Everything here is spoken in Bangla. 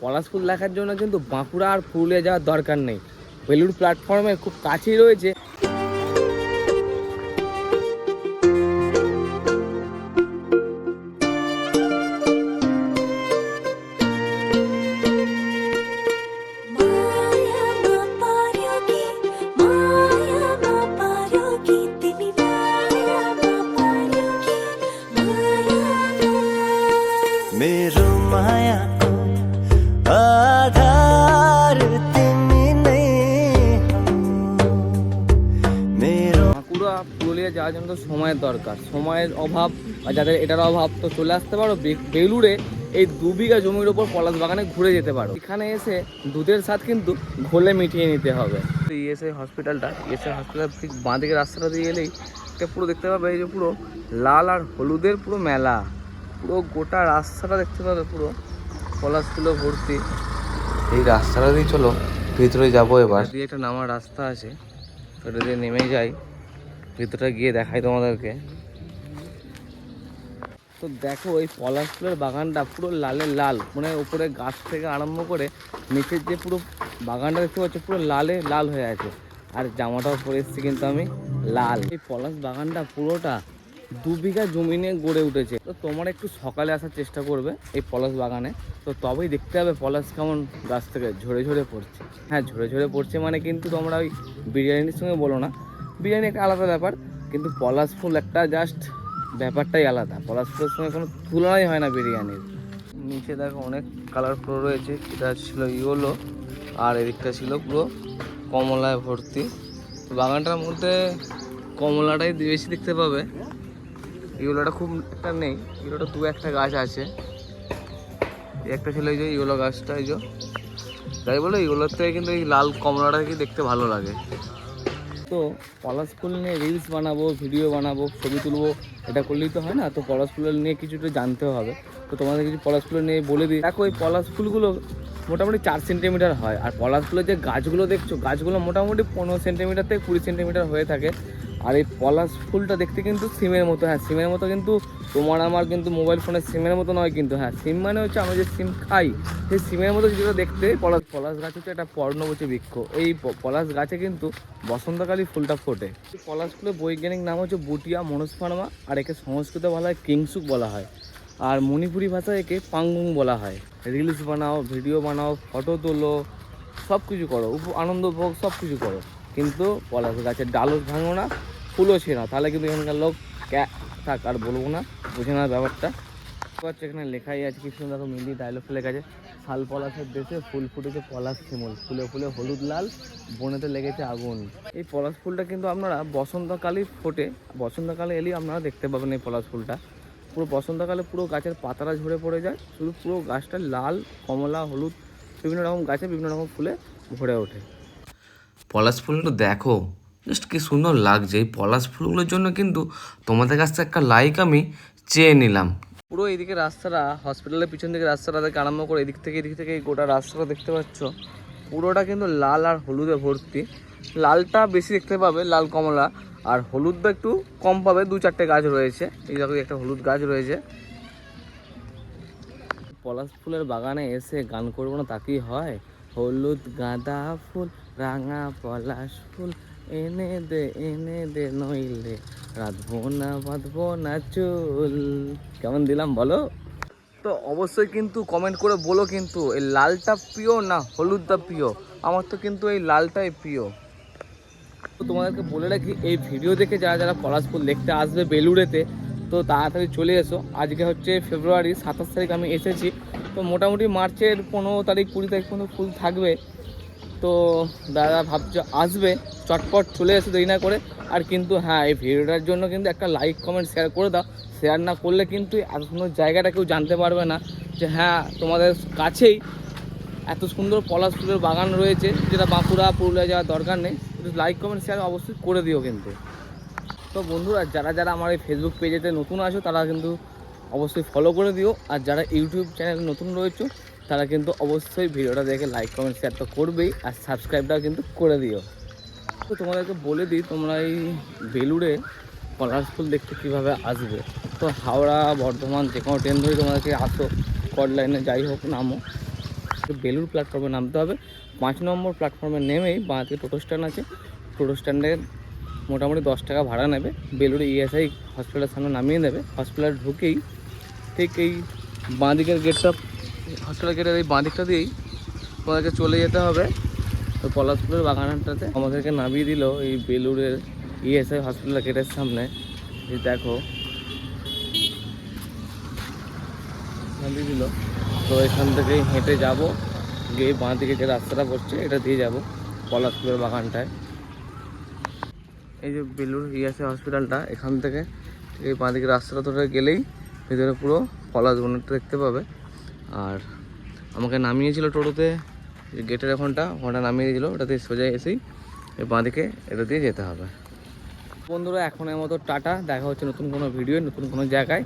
পলাশ ফুল দেখার জন্য কিন্তু বাঁকুড়া আর পুরুলিয়া যাওয়ার দরকার নেই। বেলুড় প্ল্যাটফর্মে খুব কাছেই রয়েছে। যাওয়ার জন্য তো সময়ের দরকার। সময়ের অভাব বা যাদের এটার অভাব, তো চলে আসতে পারো। বেলুড়ে এই দু বিঘা জমির ওপর পলাশ বাগানে ঘুরে যেতে পারো। এখানে এসে দুধের স্বাদ কিন্তু ঘোলে মিটিয়ে নিতে হবে। ইএসআই হসপিটালটা ইএসআই হসপিটাল ঠিক বাঁ দিকে রাস্তাটা দিয়ে এলেই এটা পুরো দেখতে পাবে, এই যে পুরো লাল আর হলুদের পুরো মেলা। পুরো গোটা রাস্তাটা দেখতে পাবে পুরো। পলাশ ভর্তি। এই রাস্তাটা দিয়ে চলো, ভিতরে যাব এবার। দিয়ে একটা নামার রাস্তা আছে। সেটা দিয়ে নেমে যাই। ভিতরটা গিয়ে দেখাই তোমাদেরকে। তো দেখো, এই পলাশ ফুলের বাগানটা পুরো লালে লাল মানে উপরে গাছ থেকে আরম্ভ করে নিচের যে পুরো বাগানটা দেখতে পাচ্ছ, পুরো লালে লাল হয়ে আছে। আর জামাটাও পরে এসেছি কিন্তু আমি লাল। এই পলাশ বাগানটা পুরোটা দু বিঘা জমি নিয়ে গড়ে উঠেছে। তো তোমরা একটু সকালে আসার চেষ্টা করবে এই পলাশ বাগানে। তো তবেই দেখতে হবে পলাশ কেমন গাছ থেকে ঝরে ঝরে পড়ছে। হ্যাঁ ঝরে ঝরে পড়ছে মানে কিন্তু তোমরা ওই বিরিয়ানির সঙ্গে বলো না। বিরিয়ানি একটা আলাদা ব্যাপার, কিন্তু পলাশ ফুল একটা জাস্ট ব্যাপারটাই আলাদা। পলাশ ফুলের সঙ্গে কোনো তুলনাই হয় না বিরিয়ানির। নিচে দেখো অনেক কালার ফুল রয়েছে, এটা ছিল ইয়েলো, আর এদিকটা ছিল পুরো কমলায় ভর্তি। বাগানটার মধ্যে কমলাটাই বেশি দেখতে পাবে। ইয়েলোটা খুব একটা নেই, ইয়েলোটা দু একটা গাছ আছে। একটা ছিল এই যে ইয়েলো গাছটা, এই যে। তাই বলো ইয়েলোর থেকে কিন্তু এই লাল কমলাটা কি দেখতে ভালো লাগে। তো পলাশ ফুল নিয়ে রিলস বানাবো ভিডিও বানাবো, ছবি তুলবো, এটা করলেই তো হয় না? তো পলাশ ফুলের নিয়ে কিছুটা জানতে হবে। তো তোমাদের কিছু পলাশ ফুলের নিয়ে বলে দিই। দেখো ওই পলাশ ফুলগুলো মোটামুটি চার সেন্টিমিটার হয়। আর পলাশ ফুলের যে গাছগুলো দেখছ, গাছগুলো মোটামুটি পনেরো সেন্টিমিটার থেকে কুড়ি সেন্টিমিটার হয়ে থাকে। আর এই পলাশ ফুলটা দেখতে কিন্তু সিমের মতো হ্যাঁ সিমের মতো কিন্তু তোমার আমার কিন্তু মোবাইল ফোনের সিমের মতো নয় কিন্তু হ্যাঁ সিম মানে হচ্ছে আমরা যে সিম খাই, সেই সিমের মতো যেটা দেখতে পলাশ পলাশ গাছ হচ্ছে একটা পর্ণবচী বৃক্ষ, এই পলাশ গাছে কিন্তু বসন্তকালই ফুলটা ফোটে। পলাশ ফুলের বৈজ্ঞানিক নাম হচ্ছে বুটিয়া মনস্ফার্মা আর একে সংস্কৃত বলা হয় কিংসুক বলা হয়। আর মণিপুরি ভাষায় একে পাঙ্গুং বলা হয়। রিলস বানাও ভিডিও বানাও ফটো তোলো সব কিছু করো আনন্দ উপভোগ সব কিছু করো। কিন্তু পলাশ গাছের ডালও ভাঙো না ফুলও ছেড়া তাহলে কিন্তু এখানকার লোক ক্যা থাক, আর বলব না, বুঝে না ব্যাপারটা। এখানে লেখাই আছে কিছু দেখো মিলি ডায়লগ লেখা আছে। শাল পলাশের দেশে ফুল ফুটেছে পলাশ শিমুল। ফুলে ফুলে হলুদ লাল, বনেতে লেগেছে আগুন। এই পলাশ ফুলটা কিন্তু আপনারা বসন্তকালেই ফোটে। বসন্তকালে এলেই আপনারা দেখতে পাবেন এই পলাশ ফুলটা। পুরো বসন্তকালে পুরো গাছের পাতাটা ঝরে পড়ে যায়। শুধু পুরো গাছটা লাল, কমলা, হলুদ, বিভিন্ন রকম গাছে বিভিন্ন রকম ফুলে ভরে ওঠে। পলাশ ফুলগুলো দেখো জাস্ট কি সুন্দর লাগছে। এই পলাশ ফুলগুলোর জন্য কিন্তু তোমাদের কাছ থেকে একটা লাইক আমি চেয়ে নিলাম। পুরো এইদিকে রাস্তাটা হসপিটালের পিছন দিকে রাস্তাটা থেকে আরম্ভ করে এদিক থেকে এদিক থেকে এই গোটা রাস্তাটা দেখতে পাচ্ছ, পুরোটা কিন্তু লাল আর হলুদে ভর্তি। লালটা বেশি দেখতে পাবে, লাল কমলা, আর হলুদটা একটু কম পাবে, দু চারটে গাছ রয়েছে। এই দেখো, একটা হলুদ গাছ রয়েছে। পলাশ ফুলের বাগানে এসে গান করব না, তা কি হয়? হলুদ গাঁদা ফুল, রাঙা পলাশ ফুল এনে দে এনে দে নইলে রাধবো না বাঁধবো না চুল। কেমন দিলাম বলো? তো অবশ্যই কিন্তু কমেন্ট করে বলো কিন্তু এই লালটা প্রিয় না হলুদটা প্রিয়? আমার তো কিন্তু এই লালটাই প্রিয়। তো তোমাদেরকে বলে রাখি এই ভিডিও দেখে যারা যারা পলাশ ফুল দেখতে আসবে বেলুড়েতে তো তাড়াতাড়ি চলে এসো। আজকে হচ্ছে ফেব্রুয়ারি সাতাশ তারিখ আমি এসেছি। তো মোটামুটি মার্চের পনেরো তারিখ কুড়ি তারিখ পর্যন্ত ফুল থাকবে। তো দাদা ভাবছ আসবে। চটপট চলে এসে দেরি না করে। আর কিন্তু হ্যাঁ এই ভিডিওটার জন্য কিন্তু একটা লাইক কমেন্ট শেয়ার করে দাও। শেয়ার না করলে কিন্তু এত সুন্দর জায়গাটা কেউ জানতে পারবে না যে হ্যাঁ তোমাদের কাছেই এত সুন্দর পলাশ ফুলের বাগান রয়েছে, যেটা বাঁকুড়া, পুরুলিয়া যাওয়ার দরকার নেই। লাইক কমেন্ট শেয়ার অবশ্যই করে দিও কিন্তু। তো বন্ধুরা, যারা যারা আমার এই ফেসবুক পেজেতে নতুন আছো, তারা কিন্তু অবশ্যই ফলো করে দিও। আর যারা ইউটিউব চ্যানেলে নতুন রয়েছে, তারা কিন্তু অবশ্যই ভিডিওটা দেখে লাইক কমেন্ট শেয়ার তো করবেই। আর সাবস্ক্রাইবটাও কিন্তু করে দিও। তো তোমাদেরকে বলে দিই, তোমরা এই বেলুড়ে পলাশ ফুল দেখতে কীভাবে আসবে? তো হাওড়া, বর্ধমান, যে কোনো ট্রেন ধরে তোমাদেরকে আসো কট লাইনে যাই হোক, নামো। বেলুর প্ল্যাটফর্মে নামতে হবে। পাঁচ নম্বর প্ল্যাটফর্মে নেমেই বাঁ টোটো স্ট্যান্ড আছে। টোটো স্ট্যান্ডে মোটামুটি দশ টাকা ভাড়া নেবে। বেলুর ইএসআই হসপিটালের সামনে নামিয়ে দেবে। হসপিটাল ঢুকেই ঠিক এই বাঁ দিকের গেটটা হসপিটাল গেটের এই বাঁ দিকটা দিয়েই তোমাদেরকে চলে যেতে হবে। তো পলাশপুরের বাগানটাতে। আমাদেরকে নামিয়ে দিল এই বেলুরের ইএসআই হসপিটাল গেটের সামনে। এই দেখো। নামিয়ে দিল। তো এখান থেকেই হেঁটে যাব। গিয়ে বাঁ দিকে যে রাস্তাটা পড়ছে এটা দিয়ে যাব পলাশপুরের বাগানটায়। এই যে বেলুর ইয়াসে হসপিটালটা এখান থেকে এই বাঁ দিকে রাস্তাটা ধরে গেলেই ভিতরে পুরো পলাশ বনটা দেখতে পাবে। আর আমাকে নামিয়েছিল টোটোতে গেটের ওখানটা ওখানটা নামিয়ে দিয়েছিল ওটাতে সোজা এসেই বাঁ দিকে এটা দিয়ে যেতে হবে। বন্ধুরা, এখনের মতো টাটা, দেখা হচ্ছে নতুন কোনো ভিডিও নতুন কোনো জায়গায়।